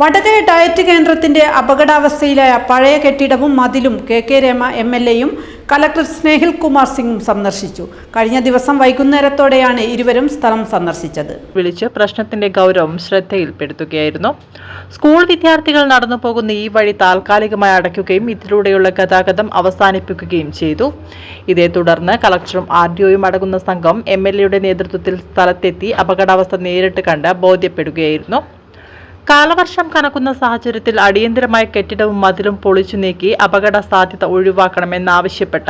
Vadakara diet കേന്ദ്രത്തിന്റെ അപകടാവസ്ഥയിലായ പഴയ കെട്ടിടവും മതിലും K K Rama M L എയും കലക്ടർ സ്നേഹിൽ കുമാർ സിംഗും സന്ദർശിച്ചു. കഴിഞ്ഞ ദിവസം വൈകുന്നേരത്തോടെയാണ് ഇരുവരും സ്ഥലം സന്ദർശിച്ചത്. വിളിച്ച് പ്രശ്നത്തിന്റെ ഗൗരവം ശ്രദ്ധയിൽപ്പെടുത്തുകയായിരുന്നു. സ്കൂൾ വിദ്യാർത്ഥികൾ നടന്നു പോകുന്ന ഈ വഴി താൽക്കാലികമായി അടയ്ക്കുകയും ഇതിലൂടെയുള്ള ഗതാഗതം അവസാനിപ്പിക്കുകയും ചെയ്തു. ഇതേ തുടർന്ന് കളക്ടറും ആർ ഡിഒയും അടങ്ങുന്ന സംഘം എം എൽ എയുടെ നേതൃത്വത്തിൽ സ്ഥലത്തെത്തി അപകടാവസ്ഥ നേരിട്ട് കണ്ട് ബോധ്യപ്പെടുകയായിരുന്നു. കാലവർഷം കനക്കുന്ന സാഹചര്യത്തിൽ അടിയന്തരമായ കെട്ടിടവും മതിലും പൊളിച്ചു നീക്കി അപകട സാധ്യത ഒഴിവാക്കണമെന്നാവശ്യപ്പെട്ട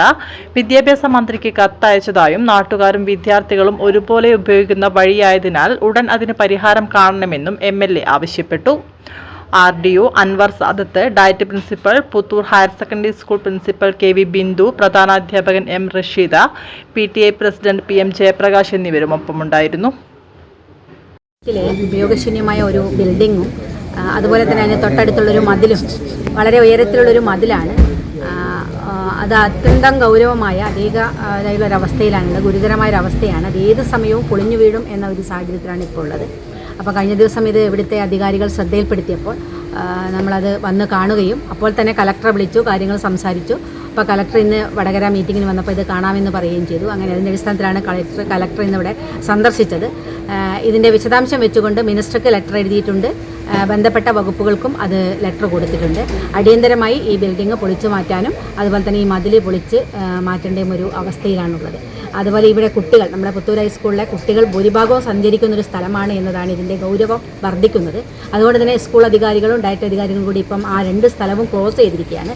വിദ്യാഭ്യാസ മന്ത്രിക്ക് കത്തയച്ചതായും നാട്ടുകാരും വിദ്യാർത്ഥികളും ഒരുപോലെ ഉപയോഗിക്കുന്ന വഴിയായതിനാൽ ഉടൻ അതിന് പരിഹാരം കാണണമെന്നും എം ആവശ്യപ്പെട്ടു. R D O Anwar Sadath DIET principal Puthur higher secondary school principal K V Bindu പ്രധാനാധ്യാപകൻ M Rasheeda P T I president P M Jayaprakash എന്നിവരും ഒപ്പമുണ്ടായിരുന്നു ഉപയോഗശൂന്യമായ ഒരു ബിൽഡിങ്ങും അതുപോലെ തന്നെ അതിന് തൊട്ടടുത്തുള്ളൊരു മതിലും വളരെ ഉയരത്തിലുള്ളൊരു മതിലാണ്. അത് അത്യന്തം ഗൗരവമായ അധിക ഒരു അവസ്ഥയാണ് അത് ഏത് സമയവും പൊളിഞ്ഞു വീഴും എന്ന ഒരു സാഹചര്യത്തിലാണ് ഇപ്പോൾ ഉള്ളത്. അപ്പോൾ കഴിഞ്ഞ ദിവസം ഇത് ഇവിടുത്തെ അധികാരികൾ ശ്രദ്ധയിൽപ്പെടുത്തിയപ്പോൾ നമ്മളത് വന്ന് കാണുകയും അപ്പോൾ തന്നെ കലക്ടറെ വിളിച്ചു കാര്യങ്ങൾ സംസാരിച്ചു. അപ്പോൾ കളക്ടർ ഇന്ന് വടകര മീറ്റിങ്ങിന് വന്നപ്പോൾ ഇത് കാണാമെന്ന് പറയുകയും ചെയ്തു. അങ്ങനെ അതിന്റെ അടിസ്ഥാനത്തിലാണ് കളക്ടർ കളക്ടർ ഇന്നിവിടെ സന്ദർശിച്ചത്. ഇതിന്റെ വിശദാംശം വെച്ചുകൊണ്ട് മിനിസ്റ്റർക്ക് ലെറ്റർ എഴുതിയിട്ടുണ്ട്. ബന്ധപ്പെട്ട വകുപ്പുകൾക്കും അത് ലെറ്റർ കൊടുത്തിട്ടുണ്ട്. അടിയന്തരമായി ഈ ബിൽഡിംഗ് പൊളിച്ചു മാറ്റാനും അതുപോലെ തന്നെ ഈ മതിൽ പൊളിച്ച് മാറ്റേണ്ട ഒരു അവസ്ഥയിലാണുള്ളത്. അതുപോലെ ഇവിടെ കുട്ടികൾ നമ്മുടെ പുത്തൂർ ഹൈസ്കൂളിലെ കുട്ടികൾ ഭൂരിഭാഗവും സഞ്ചരിക്കുന്ന ഒരു സ്ഥലമാണ് എന്നതാണ് ഇതിന്റെ ഗൗരവം വർദ്ധിക്കുന്നത്. അതുകൊണ്ട് തന്നെ സ്കൂൾ അധികാരികളും ഡയറ്റ് അധികാരികളും കൂടി ഇപ്പം ആ രണ്ട് സ്ഥലവും ക്ലോസ് ചെയ്തിരിക്കുകയാണ്.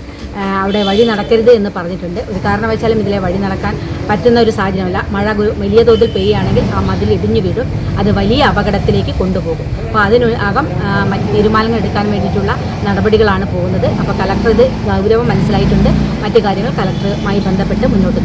അവിടെ വഴി നടക്കരുത് എന്ന് പറഞ്ഞിട്ടുണ്ട്. ഒരു കാരണവശാലും ഇതിലെ വഴി നടക്കാൻ പറ്റുന്ന ഒരു സാഹചര്യമല്ല. മഴ വലിയ തോതിൽ പെയ്യുകയാണെങ്കിൽ ആ മതിൽ ഇടിഞ്ഞു വീഴും. അത് വലിയ അപകടത്തിലേക്ക് കൊണ്ടുപോകും. അപ്പോൾ അതിനകം മറ്റ് തീരുമാനങ്ങൾ എടുക്കാൻ വേണ്ടിയിട്ടുള്ള നടപടികളാണ് പോകുന്നത്. അപ്പോൾ കലക്ടർ ഇത് ഗൗരവം മനസ്സിലായിട്ടുണ്ട്. മറ്റു കാര്യങ്ങൾ കലക്ടറുമായി ബന്ധപ്പെട്ട് മുന്നോട്ട്